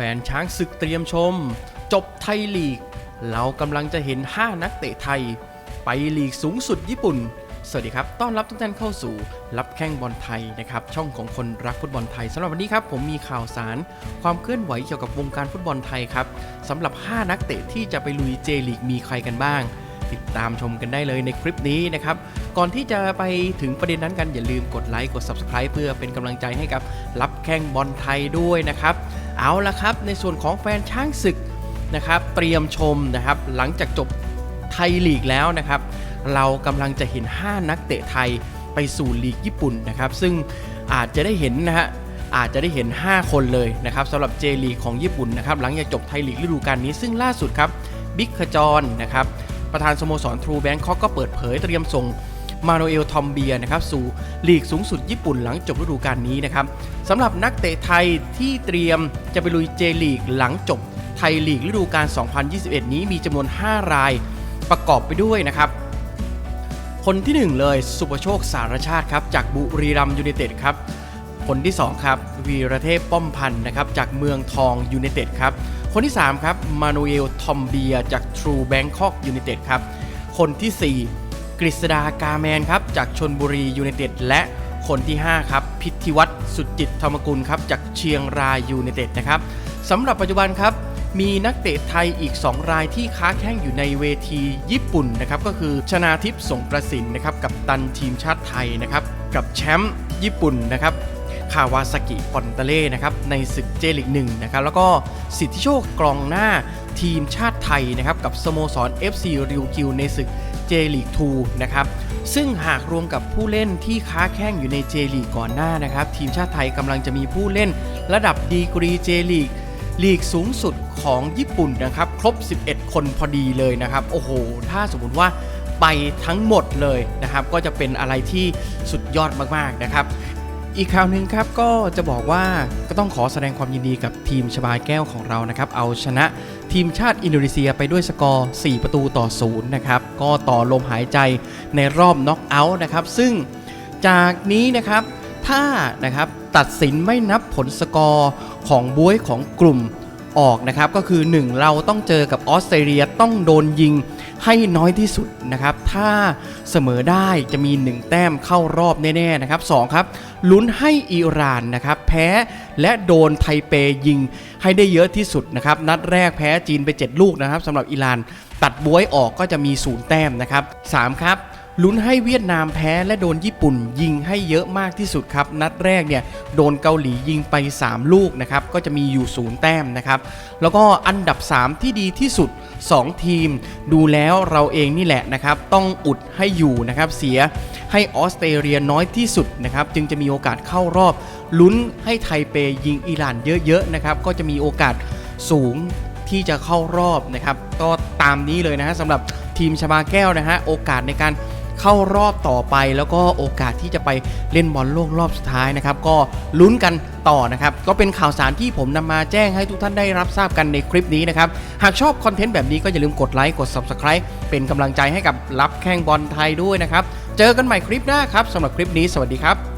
ฟนช้างศึกเตรียมชม จบไทยลีก เรากำลังจะเห็น 5 นักเตะไทย ไปลีกสูงสุดญี่ปุ่น สวัสดีครับ ต้อนรับทุกท่านเข้าสู่ รับแข้งบอลไทยนะครับ ช่องของคนรักฟุตบอลไทยสำหรับวันนี้ครับ ผมมีข่าวสาร ความเคลื่อนไหวเกี่ยวกับวงการฟุตบอลไทยครับสำหรับ 5 นักเตะที่จะไปลุยเจลีกมีใครกันบ้างติดตามชมกันได้เลยในคลิปนี้นะครับ ก่อนที่จะไปถึงประเด็นนั้นกันอย่าลืมกดไลค์กด Subscribe เพื่อเป็นกำลังใจให้กับรับแข้งบอลไทยด้วยนะครับ เอาละครับ ในส่วนของแฟนช้างศึกนะครับเตรียมชมนะครับหลังจากจบไทยลีกแล้วนะครับ เรากำลังจะเห็น 5 นักเตะไทยไปสู่ลีกญี่ปุ่นนะครับ ซึ่งอาจจะได้เห็นนะฮะอาจจะได้เห็น 5 คนเลยนะครับสำหรับเจลีกของญี่ปุ่นนะครับหลังจากจบไทยลีกฤดูกาลนี้ซึ่งล่าสุดครับบิ๊กขจรนะครับประธานสโมสรทรูแบงคอกก็เปิดเผยเตรียมส่ง มาโนเอลทอมเบียนะครับสู่ลีกสูงสุดญี่ปุ่นหลังจบฤดูกาลนี้นะครับสำหรับนักเตะไทยที่เตรียมจะไปลุยเจลีกหลังจบไทยลีกฤดูกาล 2021 นี้มีจำนวน 5 รายประกอบไปด้วยนะครับ คนที่ 1 เลยสุประโชคสารชาติครับจากบุรีรัมย์ยูไนเต็ดครับคนที่ 2 ครับวีระเทพป้อมพันธ์นะครับจากเมืองทองยูไนเต็ดครับคนที่ 3 ครับมานูเอลทอมเบียจากทรูแบงคอกยูไนเต็ดครับคนทีสี่4 กฤษดากาแมนครับจากชนบุรียูไนเต็ดและคนที่ 5 ครับ พิธิวัตรสุจิตธรรมกุลครับจากเชียงรายยูไนเต็ดนะครับสำหรับปัจจุบันครับ มีนักเตะไทยอีก 2 รายที่ค้าแข้งอยู่ในเวทีญี่ปุ่นนะครับก็คือชนาทิพย์สงประสินนะครับกับตันทีมชาติไทยนะครับกับแชมป์ญี่ปุ่นนะครับ คาวาซากิปอนเตเล่นะครับในศึกเจลิกหนึ่งนะครับแล้วก็สิทธิโชคกรองหน้าทีมชาติไทยนะครับกับสโมสร FC ริวกิวในศึกเจลิก2นะครับซึ่งหากรวมกับผู้เล่นที่ค้าแข้งอยู่ในเจลีกก่อนหน้านะครับ ทีมชาติไทยกำลังจะมีผู้เล่นระดับดีกรีเจลีกลีกสูงสุดของญี่ปุ่นนะครับ ครบ 11 คนพอดีเลยนะครับ โอ้โห ถ้าสมมติว่าไปทั้งหมดเลยนะครับ ก็จะเป็นอะไรที่สุดยอดมาก ๆ นะครับ อีกข่าวหนึ่งครับก็จะบอกว่าก็ต้องขอแสดงความยินดีกับทีมชบาแก้วของเรานะครับ เอาชนะทีมชาติอินโดนีเซียไปด้วยสกอร์ 4 ประตูต่อ 0 นะครับ ก็ต่อลมหายใจในรอบน็อกเอาท์นะครับ ซึ่งจากนี้นะครับถ้านะครับตัดสินไม่นับผลสกอร์ของบวยของกลุ่มออกนะครับ ก็คือ 1 เราต้องเจอกับออสเตรเลียต้องโดนยิง ให้น้อยที่สุดนะครับ ถ้าเสมอได้จะมี 1 แต้มเข้ารอบแน่ๆนะครับ2ครับลุ้นให้อิหร่านนะครับแพ้และโดนไทเปยิงให้ได้เยอะที่สุดนะครับ นัดแรกแพ้จีนไป 7 ลูกนะครับสำหรับอิหร่านตัดบวยออกก็จะมีศูนย์แต้มนะครับ3ครับ ลุ้นให้เวียดนามแพ้และโดนญี่ปุ่นยิงให้เยอะมากที่สุดครับ นัดแรกเนี่ยโดนเกาหลียิงไป 3 ลูกนะครับก็จะมีอยู่ศูนย์แต้มนะครับแล้วก็อันดับ 3 ที่ดีที่สุด 2 ทีม ดูแล้วเราเองนี่แหละนะครับต้องอุดให้อยู่นะครับเสียให้ออสเตรเลียน้อยที่สุดนะครับจึงจะมีโอกาสเข้ารอบ ลุ้นให้ไทเปยิงอิหร่านเยอะๆนะครับก็จะมีโอกาสสูงที่จะเข้ารอบนะครับก็ตามนี้เลยนะฮะสำหรับทีมชบาแก้วนะฮะโอกาสในการ เข้ารอบต่อไป แล้วก็โอกาสที่จะไปเล่นบอลโลกรอบสุดท้ายนะครับ ก็ลุ้นกันต่อนะครับ ก็เป็นข่าวสารที่ผมนำมาแจ้งให้ทุกท่านได้รับทราบกันในคลิปนี้นะครับ หากชอบคอนเทนต์แบบนี้ก็อย่าลืมกดไลค์กด Subscribe เป็นกำลังใจให้กับรับแข่งบอลไทยด้วยนะครับ เจอกันใหม่คลิปหน้าครับสำหรับคลิปนี้สวัสดีครับ